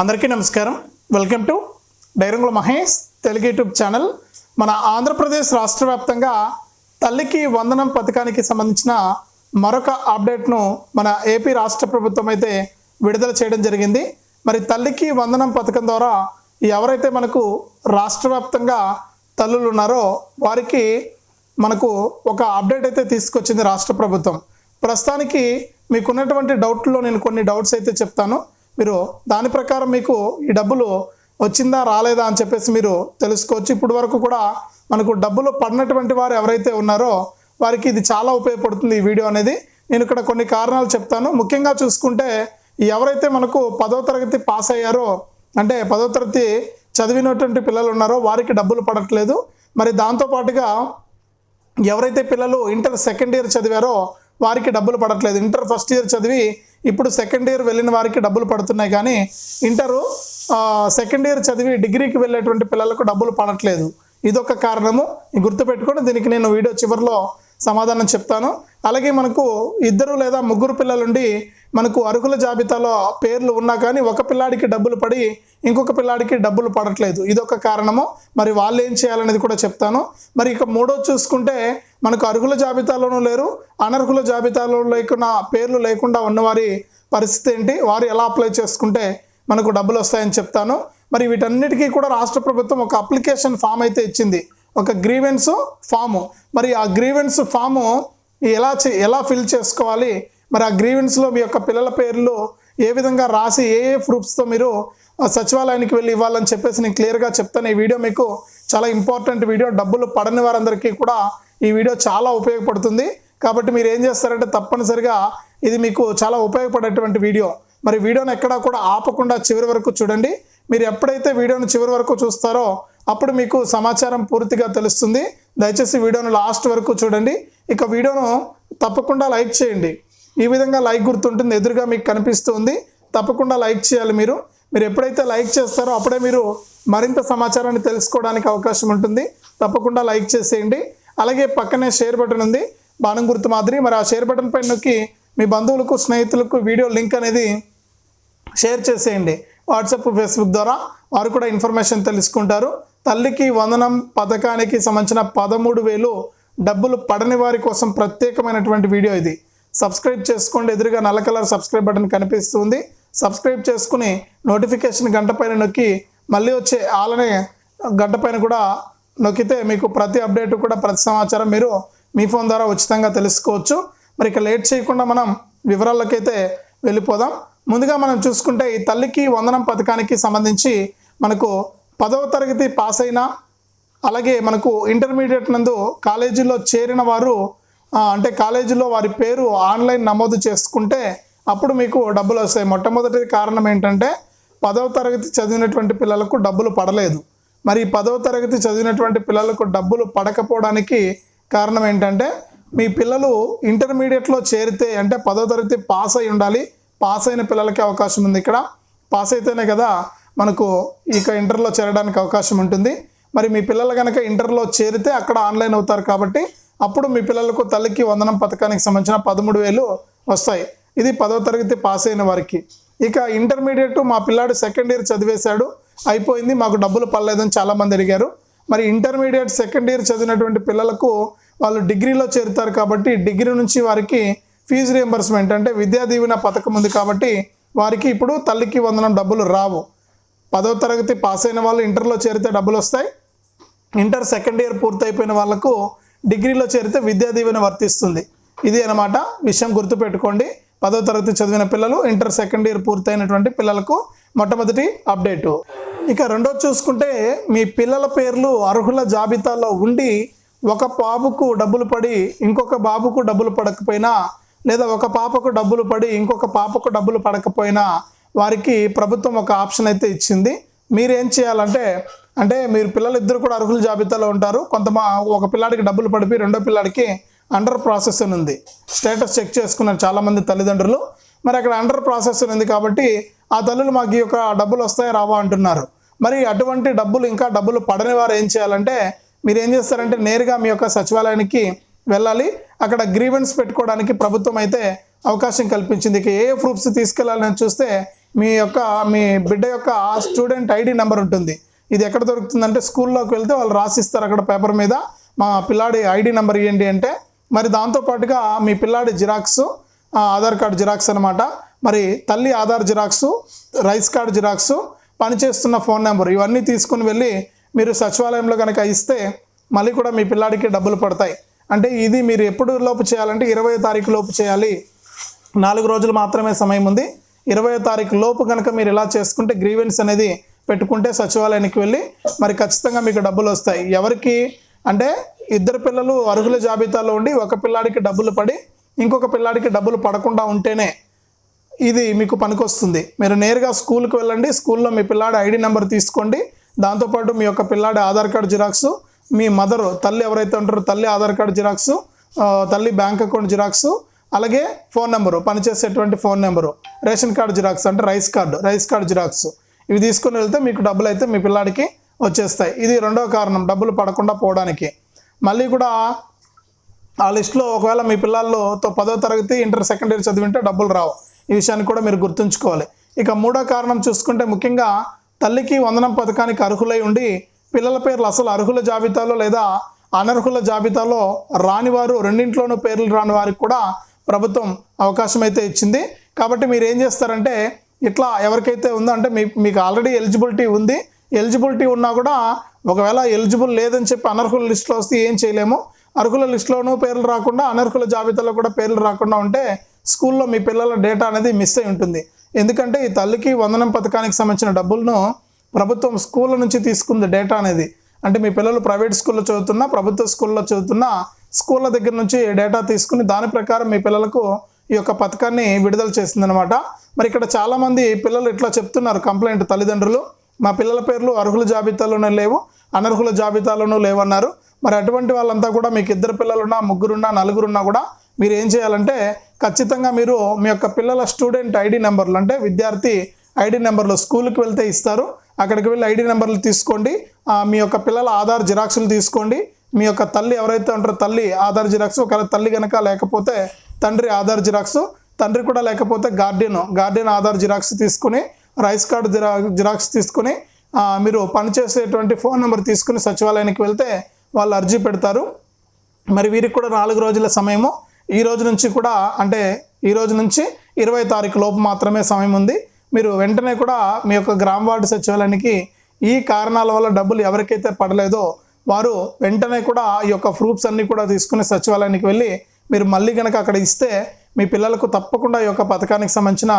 అందరికీ నమస్కారం. Welcome to Dairangula Mahesh Telugu YouTube channel. మన ఆంధ్రప్రదేశ్ రాష్ట్ర వ్యాప్తంగా తల్లికి వందనం పథకానికి సంబంధించిన మరొక అప్డేట్ను మన ఏపీ రాష్ట్ర ప్రభుత్వం అయితే విడుదల చేయడం జరిగింది. మరి తల్లికి వందనం పథకం ద్వారా ఎవరైతే మనకు రాష్ట్ర వ్యాప్తంగా తల్లులు ఉన్నారో వారికి మనకు ఒక అప్డేట్ అయితే తీసుకొచ్చింది రాష్ట్ర ప్రభుత్వం. ప్రస్తుతానికి మీకున్నటువంటి డౌట్లో నేను కొన్ని డౌట్స్ అయితే చెప్తాను. మీరు దాని ప్రకారం మీకు ఈ డబ్బులు వచ్చిందా రాలేదా అని చెప్పేసి మీరు తెలుసుకోవచ్చు. ఇప్పటి వరకు కూడా మనకు డబ్బులు పడినటువంటి వారు ఎవరైతే ఉన్నారో వారికి ఇది చాలా ఉపయోగపడుతుంది ఈ వీడియో అనేది. నేను ఇక్కడ కొన్ని కారణాలు చెప్తాను. ముఖ్యంగా చూసుకుంటే ఎవరైతే మనకు పదో తరగతి పాస్ అయ్యారో అంటే పదో తరగతి చదివినటువంటి పిల్లలు ఉన్నారో వారికి డబ్బులు పడట్లేదు. మరి దాంతోపాటుగా ఎవరైతే పిల్లలు ఇంటర్ సెకండ్ ఇయర్ చదివారో వారికి డబ్బులు పడట్లేదు. ఇంటర్ ఫస్ట్ ఇయర్ చదివి ఇప్పుడు సెకండ్ ఇయర్ వెళ్ళిన వారికి డబ్బులు పడుతున్నాయి కానీ ఇంటరు సెకండ్ ఇయర్ చదివి డిగ్రీకి వెళ్ళేటువంటి పిల్లలకు డబ్బులు పడట్లేదు. ఇదొక కారణము. గుర్తుపెట్టుకొని దీనికి నేను వీడియో చివరిలో సమాధానం చెప్తాను. అలాగే మనకు ఇద్దరు లేదా ముగ్గురు పిల్లలుండి మనకు అర్హుల జాబితాలో పేర్లు ఉన్నా కానీ ఒక పిల్లాడికి డబ్బులు పడి ఇంకొక పిల్లాడికి డబ్బులు పడట్లేదు. ఇదొక కారణము. మరి వాళ్ళు ఏం చేయాలనేది కూడా చెప్తాను. మరి ఇక మూడో చూసుకుంటే మనకు అర్హుల జాబితాలోనూ లేరు. అనర్హుల జాబితాలో లేకున్నా పేర్లు లేకుండా ఉన్నవారి పరిస్థితి ఏంటి? వారు ఎలా అప్లై చేసుకుంటే మనకు డబ్బులు వస్తాయని చెప్తాను. మరి వీటన్నిటికీ కూడా రాష్ట్ర ప్రభుత్వం ఒక అప్లికేషన్ ఫామ్ అయితే ఇచ్చింది. ఒక గ్రీవెన్స్ ఫాము. మరి ఆ గ్రీవెన్స్ ఫాము ఎలా చే ఎలా ఫిల్ చేసుకోవాలి? మరి ఆ గ్రీవెన్స్లో మీ యొక్క పిల్లల పేర్లు ఏ విధంగా రాసి ఏ ఏ ప్రూఫ్స్తో మీరు సచివాలయానికి వెళ్ళి ఇవ్వాలని చెప్పేసి నేను క్లియర్గా చెప్తాను. ఈ వీడియో మీకు చాలా ఇంపార్టెంట్ వీడియో. డబ్బులు పడని వారందరికీ కూడా ఈ వీడియో చాలా ఉపయోగపడుతుంది. కాబట్టి మీరు ఏం చేస్తారంటే తప్పనిసరిగా ఇది మీకు చాలా ఉపయోగపడేటువంటి వీడియో. మరి వీడియోని ఎక్కడా కూడా ఆపకుండా చివరి వరకు చూడండి. మీరు ఎప్పుడైతే వీడియోను చివరి వరకు చూస్తారో అప్పుడు మీకు సమాచారం పూర్తిగా తెలుస్తుంది. దయచేసి వీడియోను లాస్ట్ వరకు చూడండి. ఇక వీడియోను తప్పకుండా లైక్ చేయండి. ఈ విధంగా లైక్ గుర్తుంటుంది ఎదురుగా మీకు కనిపిస్తుంది. తప్పకుండా లైక్ చేయాలి మీరు. మీరు ఎప్పుడైతే లైక్ చేస్తారో అప్పుడే మీరు మరింత సమాచారాన్ని తెలుసుకోవడానికి అవకాశం ఉంటుంది. తప్పకుండా లైక్ చేసేయండి. అలాగే పక్కనే షేర్ బటన్ ఉంది. బాణం గుర్తు మాదిరి. మరి ఆ షేర్ బటన్ పైన నొక్కి మీ బంధువులకు స్నేహితులకు వీడియో లింక్ అనేది షేర్ చేసేయండి. వాట్సాప్ ఫేస్బుక్ ద్వారా వారు కూడా ఇన్ఫర్మేషన్ తెలుసుకుంటారు. తల్లికి వందనం పథకానికి సంబంధించిన పదమూడు వేలు డబ్బులు పడని వారి కోసం ప్రత్యేకమైనటువంటి వీడియో ఇది. సబ్స్క్రైబ్ చేసుకోండి. ఎదురుగా నల్ల కలర్ సబ్స్క్రైబ్ బటన్ కనిపిస్తుంది. సబ్స్క్రైబ్ చేసుకుని నోటిఫికేషన్ గంట పైన నొక్కి మళ్ళీ వచ్చే ఆలనే గంట పైన కూడా నొక్కితే మీకు ప్రతి అప్డేట్ కూడా ప్రతి సమాచారం మీరు మీ ఫోన్ ద్వారా ఉచితంగా తెలుసుకోవచ్చు. మరి ఇక లేట్ చేయకుండా మనం వివరాలకైతే వెళ్ళిపోదాం. ముందుగా మనం చూసుకుంటే ఈ తల్లికి వందనం పథకానికి సంబంధించి మనకు పదవ తరగతి పాస్ అయినా అలాగే మనకు ఇంటర్మీడియట్ నందు కాలేజీలో చేరిన వారు అంటే కాలేజీలో వారి పేరు ఆన్లైన్ నమోదు చేసుకుంటే అప్పుడు మీకు డబ్బులు వస్తాయి. మొట్టమొదటి కారణం ఏంటంటే పదవ తరగతి చదివినటువంటి పిల్లలకు డబ్బులు పడలేదు. మరి పదవ తరగతి చదివినటువంటి పిల్లలకు డబ్బులు పడకపోవడానికి కారణం ఏంటంటే మీ పిల్లలు ఇంటర్మీడియట్లో చేరితే అంటే పదో తరగతి పాస్ అయి ఉండాలి. పాస్ అయిన పిల్లలకి అవకాశం ఉంది ఇక్కడ. పాస్ అయితేనే కదా మనకు ఇక ఇంటర్లో చేరడానికి అవకాశం ఉంటుంది. మరి మీ పిల్లలు కనుక ఇంటర్లో చేరితే అక్కడ ఆన్లైన్ అవుతారు కాబట్టి అప్పుడు మీ పిల్లలకు తల్లికి వందనం పథకానికి సంబంధించిన పదమూడు వేలు వస్తాయి. ఇది పదో తరగతి పాస్ అయిన వారికి. ఇక ఇంటర్మీడియట్ మా పిల్లాడు సెకండ్ ఇయర్ చదివేశాడు. అయిపోయింది మాకు డబ్బులు పడలేదని చాలామంది అడిగారు. మరి ఇంటర్మీడియట్ సెకండ్ ఇయర్ చదివినటువంటి పిల్లలకు వాళ్ళు డిగ్రీలో చేరుతారు కాబట్టి డిగ్రీ నుంచి వారికి ఫీజు రియంబర్స్మెంట్ అంటే విద్యా దీవెన పథకం ఉంది కాబట్టి వారికి ఇప్పుడు తల్లికి వందనం డబ్బులు రావు. పదో తరగతి పాస్ అయిన వాళ్ళు ఇంటర్లో చేరితే డబ్బులు వస్తాయి. ఇంటర్ సెకండ్ ఇయర్ పూర్తయిపోయిన వాళ్ళకు డిగ్రీలో చేరితే విద్యా దీవెన వర్తిస్తుంది. ఇది అనమాట విషయం గుర్తుపెట్టుకోండి. పదో తరగతి చదివిన పిల్లలు ఇంటర్ సెకండ్ ఇయర్ పూర్తయినటువంటి పిల్లలకు మొట్టమొదటి అప్డేటు. ఇక రెండోది చూసుకుంటే మీ పిల్లల పేర్లు అర్హుల జాబితాలో ఉండి ఒక బాబుకు డబ్బులు పడి ఇంకొక బాబుకు డబ్బులు పడకపోయినా లేదా ఒక పాపకు డబ్బులు పడి ఇంకొక పాపకు డబ్బులు పడకపోయినా వారికి ప్రభుత్వం ఒక ఆప్షన్ అయితే ఇచ్చింది. మీరేం చేయాలంటే అంటే మీరు పిల్లలు ఇద్దరు కూడా అర్హుల జాబితాలో ఉంటారు. కొంత ఒక పిల్లాడికి డబ్బులు పడిపి రెండో పిల్లాడికి అండర్ ప్రాసెస్ ఉంది. స్టేటస్ చెక్ చేసుకున్నారు చాలామంది తల్లిదండ్రులు. మరి అక్కడ అండర్ ప్రాసెస్ ఉంది కాబట్టి ఆ తల్లులు మాకు ఈ యొక్క డబ్బులు వస్తాయి రావా అంటున్నారు. మరి అటువంటి డబ్బులు ఇంకా డబ్బులు పడని వారు ఏం చేయాలంటే మీరు ఏం చేస్తారంటే నేరుగా మీ యొక్క సచివాలయానికి వెళ్ళాలి. అక్కడ గ్రీవెన్స్ పెట్టుకోవడానికి ప్రభుత్వం అయితే అవకాశం కల్పించింది. ఇక ఏ ప్రూఫ్స్ తీసుకెళ్ళాలని చూస్తే మీ యొక్క మీ బిడ్డ యొక్క స్టూడెంట్ ఐడి నెంబర్ ఉంటుంది. ఇది ఎక్కడ దొరుకుతుందంటే స్కూల్లోకి వెళ్తే వాళ్ళు రాసిస్తారు అక్కడ పేపర్ మీద. మా పిల్లాడి ఐడి నెంబర్ ఏంటి అంటే మరి దాంతోపాటుగా మీ పిల్లాడి జిరాక్స్ ఆధార్ కార్డు జిరాక్స్ అనమాట మరి తల్లి Aadhaar xerox rice card xerox పనిచేస్తున్న ఫోన్ నెంబర్ ఇవన్నీ తీసుకుని వెళ్ళి మీరు సచివాలయంలో కనుక ఇస్తే మళ్ళీ కూడా మీ పిల్లాడికి డబ్బులు పడతాయి. అంటే ఇది మీరు ఎప్పుడు లోపు చేయాలంటే ఇరవై తారీఖు లోపు చేయాలి. నాలుగు రోజులు మాత్రమే సమయం ఉంది. ఇరవై తారీఖు లోపు కనుక మీరు ఇలా చేసుకుంటే గ్రీవెన్స్ అనేది పెట్టుకుంటే సచివాలయానికి వెళ్ళి మరి ఖచ్చితంగా మీకు డబ్బులు వస్తాయి. ఎవరికి? అంటే ఇద్దరు పిల్లలు అర్హుల జాబితాలో ఉండి ఒక పిల్లాడికి డబ్బులు పడి ఇంకొక పిల్లాడికి డబ్బులు పడకుండా ఉంటేనే ఇది మీకు పనికొస్తుంది. మీరు నేరుగా స్కూల్కి వెళ్ళండి. స్కూల్లో మీ పిల్లాడి ఐడి నెంబర్ తీసుకోండి. దాంతోపాటు మీ యొక్క పిల్లాడి ఆధార్ కార్డు జిరాక్స్ మీ మదర్ తల్లి ఎవరైతే ఉంటారో తల్లి ఆధార్ కార్డు జిరాక్స్ తల్లి బ్యాంక్ అకౌంట్ జిరాక్స్ అలాగే ఫోన్ నెంబరు పనిచేసేటువంటి phone number ration card xerox అంటే rice card rice card xerox. ఇవి తీసుకొని వెళ్తే మీకు డబ్బులు అయితే మీ పిల్లాడికి వచ్చేస్తాయి. ఇది రెండవ కారణం డబ్బులు పడకుండా పోవడానికి. మళ్ళీ కూడా ఆ లిస్టులో ఒకవేళ మీ పిల్లలతో పదో తరగతి ఇంటర్ సెకండ్ ఇయర్ చదివింటే డబ్బులు రావు. ఈ విషయాన్ని కూడా మీరు గుర్తుంచుకోవాలి. ఇక మూడో కారణం చూసుకుంటే ముఖ్యంగా తల్లికి వందనం పథకానికి అర్హులై ఉండి పిల్లల పేర్లు అసలు అర్హుల జాబితాలో లేదా అనర్హుల జాబితాలో రానివారు రెండింట్లోనూ పేర్లు రాని వారికి కూడా ప్రభుత్వం అవకాశం అయితే ఇచ్చింది. కాబట్టి మీరు ఏం చేస్తారంటే ఇట్లా ఎవరికైతే ఉందో అంటే మీ మీకు ఆల్రెడీ ఎలిజిబిలిటీ ఉంది. ఎలిజిబిలిటీ ఉన్నా కూడా ఒకవేళ ఎలిజిబుల్ లేదని చెప్పి అనర్హుల లిస్టులో వస్తే ఏం చేయలేము. అర్హుల లిస్టులోనూ పేర్లు రాకుండా అనర్హుల జాబితాలో కూడా పేర్లు రాకుండా ఉంటే స్కూల్లో మీ పిల్లల డేటా అనేది మిస్ అయి ఉంటుంది. ఎందుకంటే ఈ తల్లికి వందనం పథకానికి సంబంధించిన డబ్బులను ప్రభుత్వం స్కూళ్ళ నుంచి తీసుకుంది డేటా అనేది. అంటే మీ పిల్లలు ప్రైవేట్ స్కూల్లో చదువుతున్నా ప్రభుత్వ స్కూల్లో చదువుతున్నా స్కూళ్ళ దగ్గర నుంచి డేటా తీసుకుని దాని ప్రకారం మీ పిల్లలకు ఈ యొక్క పథకాన్ని విడుదల చేసిందనమాట మరి ఇక్కడ చాలామంది పిల్లలు ఇట్లా చెప్తున్నారు కంప్లైంట్. తల్లిదండ్రులు మా పిల్లల పేర్లు అర్హుల జాబితాలోనే లేవు అనర్హుల జాబితాలోనూ లేవన్నారు. మరి అటువంటి వాళ్ళంతా కూడా మీకు ఇద్దరు పిల్లలున్నా ముగ్గురున్నా నలుగురున్నా కూడా మీరు ఏం చేయాలంటే ఖచ్చితంగా మీరు మీ యొక్క పిల్లల స్టూడెంట్ ఐడి నెంబర్లు అంటే విద్యార్థి ఐడి నెంబర్లు స్కూల్కి వెళ్తే ఇస్తారు. అక్కడికి వెళ్ళి ఐడి నెంబర్లు తీసుకోండి. మీ యొక్క పిల్లల ఆధార్ జిరాక్సులు తీసుకోండి. మీ యొక్క తల్లి ఎవరైతే ఉంటారో తల్లి ఆధార్ జిరాక్స్ ఒకవేళ తల్లి కనుక లేకపోతే తండ్రి ఆధార్ జిరాక్స్ తండ్రి కూడా లేకపోతే గార్డెన్ గార్డెన్ ఆధార్ జిరాక్స్ తీసుకుని రైస్ కార్డు జిరా జిరాక్స్ తీసుకుని మీరు పనిచేసేటువంటి ఫోన్ నెంబర్ తీసుకుని సచివాలయానికి వెళ్తే వాళ్ళు అర్జీ పెడతారు. మరి వీరికి కూడా నాలుగు రోజుల సమయము. ఈ రోజు నుంచి కూడా అంటే ఈ రోజు నుంచి ఇరవై తారీఖు లోపు మాత్రమే సమయం ఉంది. మీరు వెంటనే కూడా మీ యొక్క గ్రామ వార్డు సచివాలయానికి ఈ కారణాల వల్ల డబ్బులు ఎవరికైతే పడలేదో వారు వెంటనే కూడా ఈ యొక్క ప్రూఫ్స్ అన్నీ కూడా తీసుకుని సచివాలయానికి వెళ్ళి మీరు మళ్ళీ కనుక అక్కడ ఇస్తే మీ పిల్లలకు తప్పకుండా ఈ యొక్క పథకానికి సంబంధించిన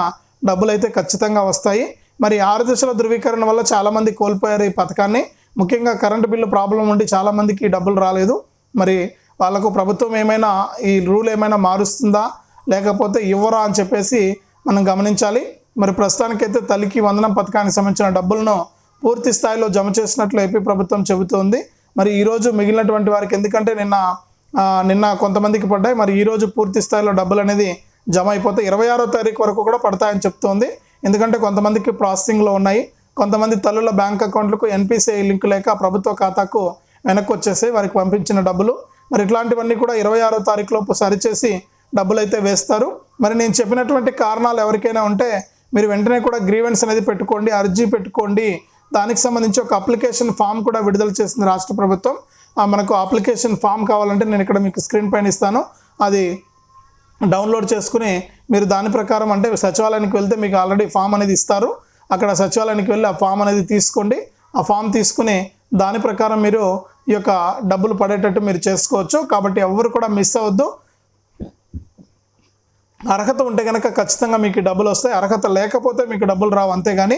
డబ్బులు అయితే ఖచ్చితంగా వస్తాయి. మరి ఆరు దశల ధృవీకరణ వల్ల చాలామంది కోల్పోయారు ఈ పథకాన్ని. ముఖ్యంగా కరెంటు బిల్లు ప్రాబ్లం ఉండి చాలామందికి డబ్బులు రాలేదు. మరి వాళ్ళకు ప్రభుత్వం ఏమైనా ఈ రూల్ ఏమైనా మారుస్తుందా? లేకపోతే ఇవ్వరా అని చెప్పేసి మనం గమనించాలి. మరి ప్రస్తుతానికైతే తల్లికి వందనం పథకానికి సంబంధించిన డబ్బులను పూర్తి స్థాయిలో జమ చేసినట్లు ఏపీ ప్రభుత్వం చెబుతోంది. మరి ఈరోజు మిగిలినటువంటి వారికి ఎందుకంటే నిన్న నిన్న కొంతమందికి పడ్డాయి. మరి ఈరోజు పూర్తి స్థాయిలో డబ్బులు అనేది జమ అయిపోతే ఇరవై ఆరో తారీఖు వరకు కూడా పడతాయని చెప్తోంది. ఎందుకంటే కొంతమందికి ప్రాసెసింగ్లో ఉన్నాయి. కొంతమంది తల్లుల బ్యాంక్ అకౌంట్లకు ఎన్పిసిఐ లింక్ లేక ప్రభుత్వ ఖాతాకు వెనక్కి వచ్చేసి వారికి పంపించిన డబ్బులు. మరి ఇట్లాంటివన్నీ కూడా ఇరవై ఆరో తారీఖులోపు సరిచేసి డబ్బులు అయితే వేస్తారు. మరి నేను చెప్పినటువంటి కారణాలు ఎవరికైనా ఉంటే మీరు వెంటనే కూడా గ్రీవెన్స్ అనేది పెట్టుకోండి అర్జీ పెట్టుకోండి. దానికి సంబంధించి ఒక అప్లికేషన్ ఫామ్ కూడా విడుదల చేసింది రాష్ట్ర ప్రభుత్వం. మనకు అప్లికేషన్ ఫామ్ కావాలంటే నేను ఇక్కడ మీకు స్క్రీన్ పైన ఇస్తాను. అది డౌన్లోడ్ చేసుకుని మీరు దాని ప్రకారం అంటే సచివాలయానికి వెళ్తే మీకు ఆల్రెడీ ఫామ్ అనేది ఇస్తారు. అక్కడ సచివాలయానికి వెళ్ళి ఆ ఫామ్ అనేది తీసుకోండి. ఆ ఫామ్ తీసుకుని దాని ప్రకారం మీరు ఈ యొక్క డబ్బులు పడేటట్టు మీరు చేసుకోవచ్చు. కాబట్టి ఎవరు కూడా మిస్ అవ్వద్దు. అర్హత ఉంటే కనుక ఖచ్చితంగా మీకు డబ్బులు వస్తాయి. అర్హత లేకపోతే మీకు డబ్బులు రావు. అంతేగాని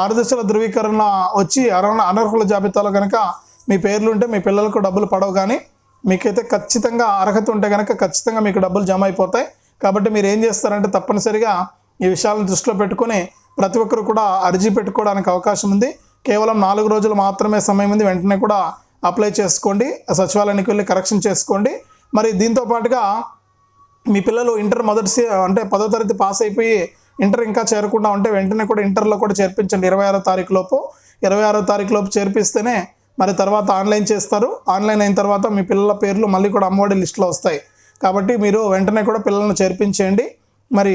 ఆరు దశల ధృవీకరణ వచ్చి అర్హ అనర్హుల జాబితాలో కనుక మీ పేర్లు ఉంటే మీ పిల్లలకు డబ్బులు పడవు కానీ మీకైతే ఖచ్చితంగా అర్హత ఉంటే కనుక ఖచ్చితంగా మీకు డబ్బులు జమ అయిపోతాయి. కాబట్టి మీరు ఏం చేస్తారంటే తప్పనిసరిగా ఈ విషయాలను దృష్టిలో పెట్టుకొని ప్రతి ఒక్కరు కూడా అర్జీ పెట్టుకోవడానికి అవకాశం ఉంది. కేవలం నాలుగు రోజులు మాత్రమే సమయం ఉంది. వెంటనే కూడా అప్లై చేసుకోండి. సచివాలయానికి వెళ్ళి కరెక్షన్ చేసుకోండి. మరి దీంతో పాటుగా మీ పిల్లలు ఇంటర్ మొదటి అంటే పదో తరగతి పాస్ అయిపోయి ఇంటర్ ఇంకా చేరకుండా ఉంటే వెంటనే కూడా ఇంటర్లో కూడా చేర్పించండి. ఇరవై ఆరో తారీఖు లోపు. ఇరవై ఆరో తారీఖు లోపు చేర్పిస్తేనే మరి తర్వాత ఆన్లైన్ చేస్తారు. ఆన్లైన్ అయిన తర్వాత మీ పిల్లల పేర్లు మళ్ళీ కూడా అమ్మఒడి లిస్టులో వస్తాయి. కాబట్టి మీరు వెంటనే కూడా పిల్లలను చేర్పించేయండి. మరి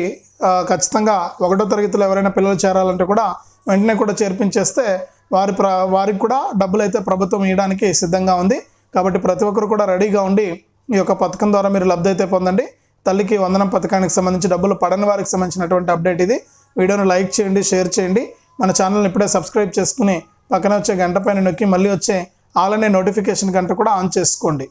ఖచ్చితంగా ఒకటో తరగతిలో ఎవరైనా పిల్లలు చేరాలంటే కూడా వెంటనే కూడా చేర్పించేస్తే వారి ప్ర వారికి కూడా డబ్బులు అయితే ప్రభుత్వం ఇవ్వడానికి సిద్ధంగా ఉంది. కాబట్టి ప్రతి ఒక్కరు కూడా రెడీగా ఉండి ఈ యొక్క పథకం ద్వారా మీరు లబ్ధి అయితే పొందండి. తల్లికి వందనం పథకానికి సంబంధించి డబ్బులు పడని వారికి సంబంధించినటువంటి అప్డేట్ ఇది. వీడియోను లైక్ చేయండి షేర్ చేయండి. మన ఛానల్ని ఇప్పుడే సబ్స్క్రైబ్ చేసుకుని పక్కన వచ్చే గంట పైన నొక్కి మళ్ళీ వచ్చే ఆల్ నోటిఫికేషన్ గంట కూడా ఆన్ చేసుకోండి.